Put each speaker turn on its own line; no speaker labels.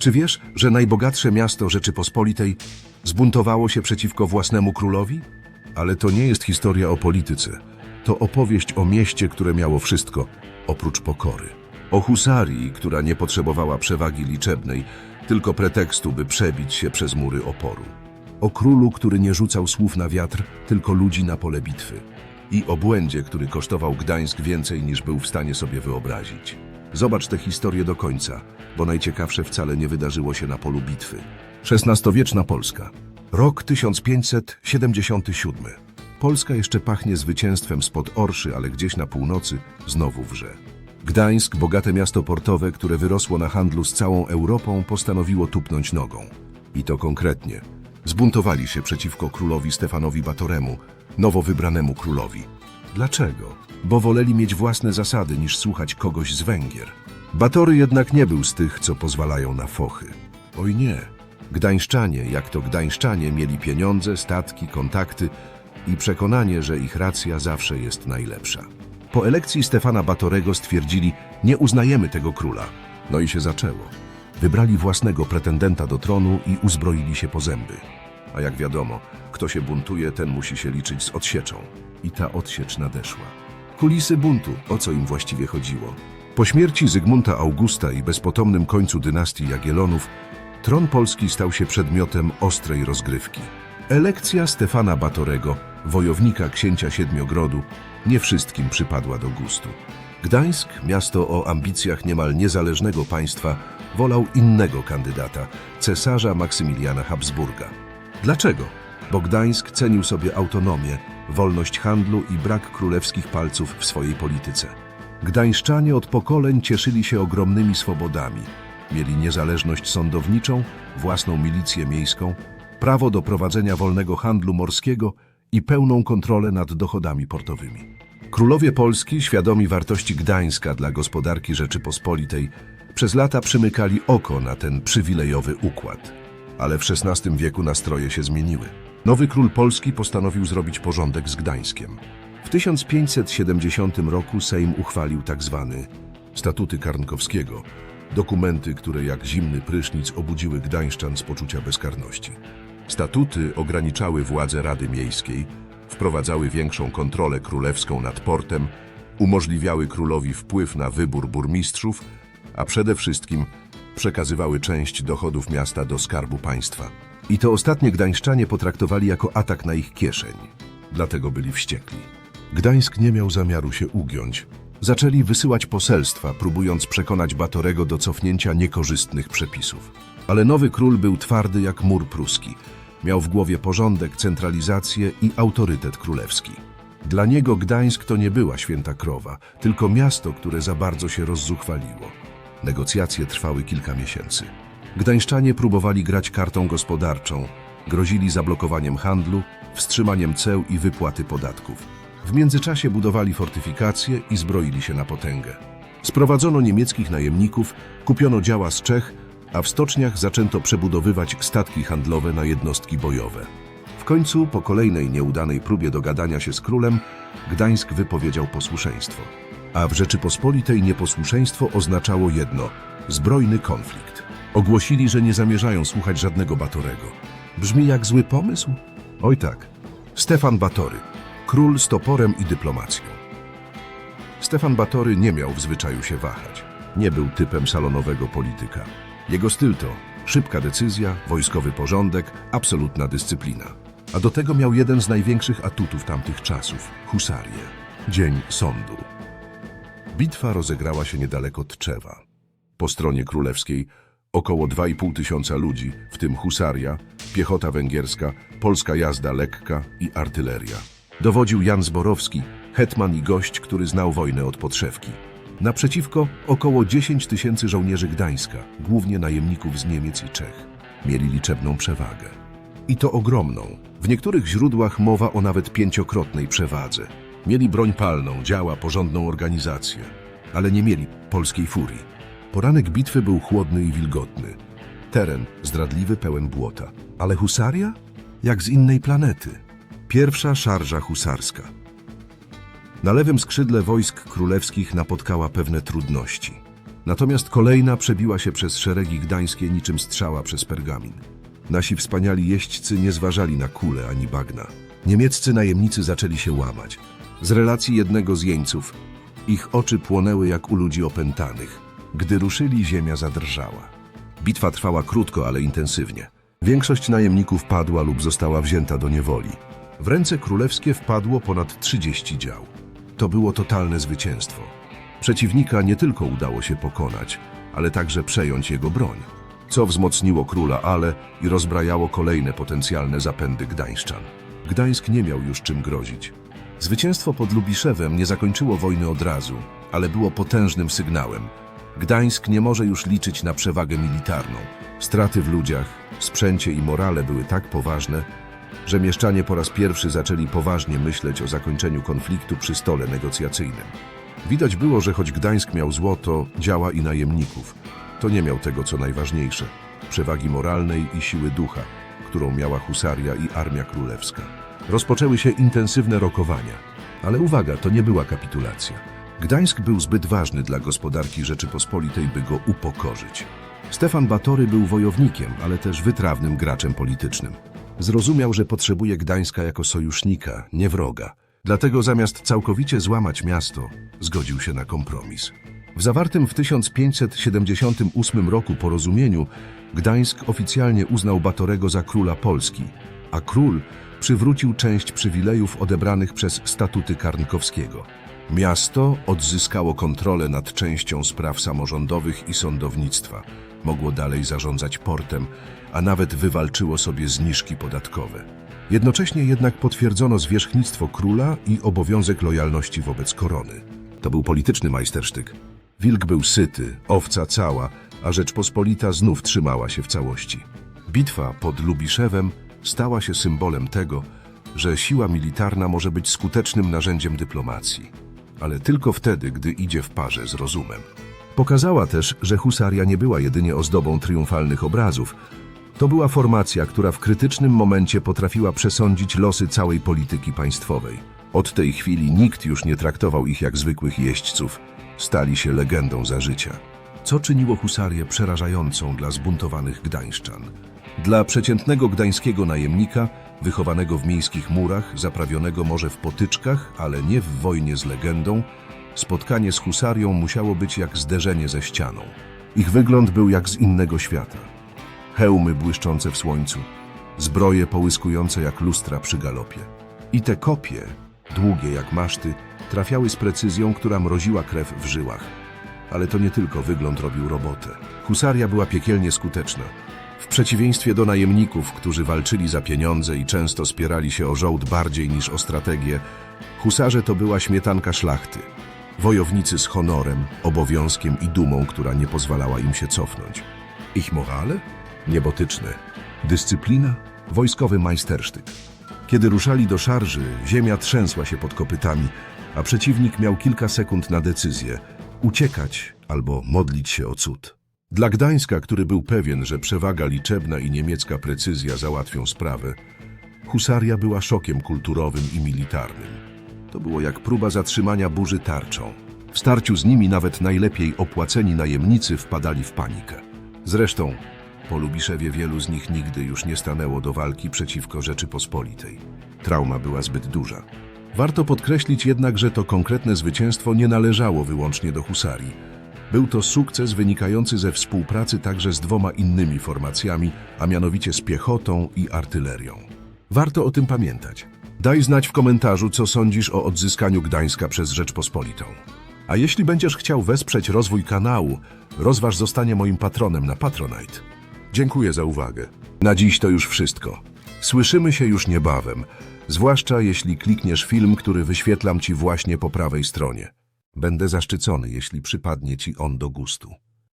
Czy wiesz, że najbogatsze miasto Rzeczypospolitej zbuntowało się przeciwko własnemu królowi? Ale to nie jest historia o polityce. To opowieść o mieście, które miało wszystko, oprócz pokory. O husarii, która nie potrzebowała przewagi liczebnej, tylko pretekstu, by przebić się przez mury oporu. O królu, który nie rzucał słów na wiatr, tylko ludzi na pole bitwy. I o błędzie, który kosztował Gdańsk więcej niż był w stanie sobie wyobrazić. Zobacz tę historię do końca, bo najciekawsze wcale nie wydarzyło się na polu bitwy. XVI-wieczna Polska. Rok 1577. Polska jeszcze pachnie zwycięstwem spod Orszy, ale gdzieś na północy znowu wrze. Gdańsk, bogate miasto portowe, które wyrosło na handlu z całą Europą, postanowiło tupnąć nogą. I to konkretnie. Zbuntowali się przeciwko królowi Stefanowi Batoremu, nowo wybranemu królowi. Dlaczego? Bo woleli mieć własne zasady niż słuchać kogoś z Węgier. Batory jednak nie był z tych, co pozwalają na fochy. Oj nie. Gdańszczanie, jak to Gdańszczanie, mieli pieniądze, statki, kontakty i przekonanie, że ich racja zawsze jest najlepsza. Po elekcji Stefana Batorego stwierdzili, nie uznajemy tego króla. No i się zaczęło. Wybrali własnego pretendenta do tronu i uzbroili się po zęby. A jak wiadomo, kto się buntuje, ten musi się liczyć z odsieczą. I ta odsiecz nadeszła. Kulisy buntu, o co im właściwie chodziło. Po śmierci Zygmunta Augusta i bezpotomnym końcu dynastii Jagiellonów, tron polski stał się przedmiotem ostrej rozgrywki. Elekcja Stefana Batorego, wojownika księcia Siedmiogrodu, nie wszystkim przypadła do gustu. Gdańsk, miasto o ambicjach niemal niezależnego państwa, wolał innego kandydata, cesarza Maksymiliana Habsburga. Dlaczego? Bo Gdańsk cenił sobie autonomię, wolność handlu i brak królewskich palców w swojej polityce. Gdańszczanie od pokoleń cieszyli się ogromnymi swobodami. Mieli niezależność sądowniczą, własną milicję miejską, prawo do prowadzenia wolnego handlu morskiego i pełną kontrolę nad dochodami portowymi. Królowie Polski, świadomi wartości Gdańska dla gospodarki Rzeczypospolitej, przez lata przymykali oko na ten przywilejowy układ. Ale w XVI wieku nastroje się zmieniły. Nowy król Polski postanowił zrobić porządek z Gdańskiem. W 1570 roku Sejm uchwalił tzw. Statuty Karnkowskiego, dokumenty, które jak zimny prysznic obudziły Gdańszczan z poczucia bezkarności. Statuty ograniczały władzę Rady Miejskiej, wprowadzały większą kontrolę królewską nad portem, umożliwiały królowi wpływ na wybór burmistrzów, a przede wszystkim przekazywały część dochodów miasta do skarbu państwa. I to ostatnie gdańszczanie potraktowali jako atak na ich kieszeń. Dlatego byli wściekli. Gdańsk nie miał zamiaru się ugiąć. Zaczęli wysyłać poselstwa, próbując przekonać Batorego do cofnięcia niekorzystnych przepisów. Ale nowy król był twardy jak mur pruski. Miał w głowie porządek, centralizację i autorytet królewski. Dla niego Gdańsk to nie była święta krowa, tylko miasto, które za bardzo się rozzuchwaliło. Negocjacje trwały kilka miesięcy. Gdańszczanie próbowali grać kartą gospodarczą, grozili zablokowaniem handlu, wstrzymaniem ceł i wypłaty podatków. W międzyczasie budowali fortyfikacje i zbroili się na potęgę. Sprowadzono niemieckich najemników, kupiono działa z Czech, a w stoczniach zaczęto przebudowywać statki handlowe na jednostki bojowe. W końcu, po kolejnej nieudanej próbie dogadania się z królem, Gdańsk wypowiedział posłuszeństwo. A w Rzeczypospolitej nieposłuszeństwo oznaczało jedno – zbrojny konflikt. Ogłosili, że nie zamierzają słuchać żadnego Batorego. Brzmi jak zły pomysł? Oj tak. Stefan Batory, król z toporem i dyplomacją. Stefan Batory nie miał w zwyczaju się wahać. Nie był typem salonowego polityka. Jego styl to szybka decyzja, wojskowy porządek, absolutna dyscyplina. A do tego miał jeden z największych atutów tamtych czasów – husarię. Dzień sądu. Bitwa rozegrała się niedaleko Tczewa. Po stronie królewskiej około 2,5 tysiąca ludzi, w tym husaria, piechota węgierska, polska jazda lekka i artyleria. Dowodził Jan Zborowski, hetman i gość, który znał wojnę od podszewki. Naprzeciwko około 10 tysięcy żołnierzy Gdańska, głównie najemników z Niemiec i Czech. Mieli liczebną przewagę. I to ogromną. W niektórych źródłach mowa o nawet pięciokrotnej przewadze. Mieli broń palną, działa, porządną organizację, ale nie mieli polskiej furii. Poranek bitwy był chłodny i wilgotny. Teren zdradliwy, pełen błota. Ale husaria? Jak z innej planety. Pierwsza szarża husarska. Na lewym skrzydle wojsk królewskich napotkała pewne trudności. Natomiast kolejna przebiła się przez szeregi gdańskie niczym strzała przez pergamin. Nasi wspaniali jeźdźcy nie zważali na kule ani bagna. Niemieccy najemnicy zaczęli się łamać. Z relacji jednego z jeńców, ich oczy płonęły jak u ludzi opętanych. Gdy ruszyli, ziemia zadrżała. Bitwa trwała krótko, ale intensywnie. Większość najemników padła lub została wzięta do niewoli. W ręce królewskie wpadło ponad 30 dział. To było totalne zwycięstwo. Przeciwnika nie tylko udało się pokonać, ale także przejąć jego broń, co wzmocniło króla Ale i rozbrajało kolejne potencjalne zapędy gdańszczan. Gdańsk nie miał już czym grozić. Zwycięstwo pod Lubiszewem nie zakończyło wojny od razu, ale było potężnym sygnałem. Gdańsk nie może już liczyć na przewagę militarną. Straty w ludziach, sprzęcie i morale były tak poważne, że mieszczanie po raz pierwszy zaczęli poważnie myśleć o zakończeniu konfliktu przy stole negocjacyjnym. Widać było, że choć Gdańsk miał złoto, działa i najemników, to nie miał tego, co najważniejsze przewagi moralnej i siły ducha, którą miała husaria i armia królewska. Rozpoczęły się intensywne rokowania, ale uwaga, to nie była kapitulacja. Gdańsk był zbyt ważny dla gospodarki Rzeczypospolitej, by go upokorzyć. Stefan Batory był wojownikiem, ale też wytrawnym graczem politycznym. Zrozumiał, że potrzebuje Gdańska jako sojusznika, nie wroga. Dlatego zamiast całkowicie złamać miasto, zgodził się na kompromis. W zawartym w 1578 roku porozumieniu Gdańsk oficjalnie uznał Batorego za króla Polski, a król przywrócił część przywilejów odebranych przez statuty Karnkowskiego. Miasto odzyskało kontrolę nad częścią spraw samorządowych i sądownictwa. Mogło dalej zarządzać portem, a nawet wywalczyło sobie zniżki podatkowe. Jednocześnie jednak potwierdzono zwierzchnictwo króla i obowiązek lojalności wobec korony. To był polityczny majstersztyk. Wilk był syty, owca cała, a Rzeczpospolita znów trzymała się w całości. Bitwa pod Lubiszewem stała się symbolem tego, że siła militarna może być skutecznym narzędziem dyplomacji, ale tylko wtedy, gdy idzie w parze z rozumem. Pokazała też, że husaria nie była jedynie ozdobą triumfalnych obrazów. To była formacja, która w krytycznym momencie potrafiła przesądzić losy całej polityki państwowej. Od tej chwili nikt już nie traktował ich jak zwykłych jeźdźców. Stali się legendą za życia. Co czyniło husarię przerażającą dla zbuntowanych gdańszczan? Dla przeciętnego gdańskiego najemnika, wychowanego w miejskich murach, zaprawionego może w potyczkach, ale nie w wojnie z legendą, spotkanie z husarią musiało być jak zderzenie ze ścianą. Ich wygląd był jak z innego świata. Hełmy błyszczące w słońcu, zbroje połyskujące jak lustra przy galopie. I te kopie, długie jak maszty, trafiały z precyzją, która mroziła krew w żyłach. Ale to nie tylko wygląd robił robotę. Husaria była piekielnie skuteczna. W przeciwieństwie do najemników, którzy walczyli za pieniądze i często spierali się o żołd bardziej niż o strategię, husarze to była śmietanka szlachty. Wojownicy z honorem, obowiązkiem i dumą, która nie pozwalała im się cofnąć. Ich morale? Niebotyczne. Dyscyplina? Wojskowy majstersztyk. Kiedy ruszali do szarży, ziemia trzęsła się pod kopytami, a przeciwnik miał kilka sekund na decyzję uciekać albo modlić się o cud. Dla Gdańska, który był pewien, że przewaga liczebna i niemiecka precyzja załatwią sprawę, husaria była szokiem kulturowym i militarnym. To było jak próba zatrzymania burzy tarczą. W starciu z nimi nawet najlepiej opłaceni najemnicy wpadali w panikę. Zresztą, po Lubiszewie wielu z nich nigdy już nie stanęło do walki przeciwko Rzeczypospolitej. Trauma była zbyt duża. Warto podkreślić jednak, że to konkretne zwycięstwo nie należało wyłącznie do husarii. Był to sukces wynikający ze współpracy także z dwoma innymi formacjami, a mianowicie z piechotą i artylerią. Warto o tym pamiętać. Daj znać w komentarzu, co sądzisz o odzyskaniu Gdańska przez Rzeczpospolitą. A jeśli będziesz chciał wesprzeć rozwój kanału, rozważ zostanie moim patronem na Patronite. Dziękuję za uwagę. Na dziś to już wszystko. Słyszymy się już niebawem, zwłaszcza jeśli klikniesz film, który wyświetlam Ci właśnie po prawej stronie. Będę zaszczycony, jeśli przypadnie Ci on do gustu.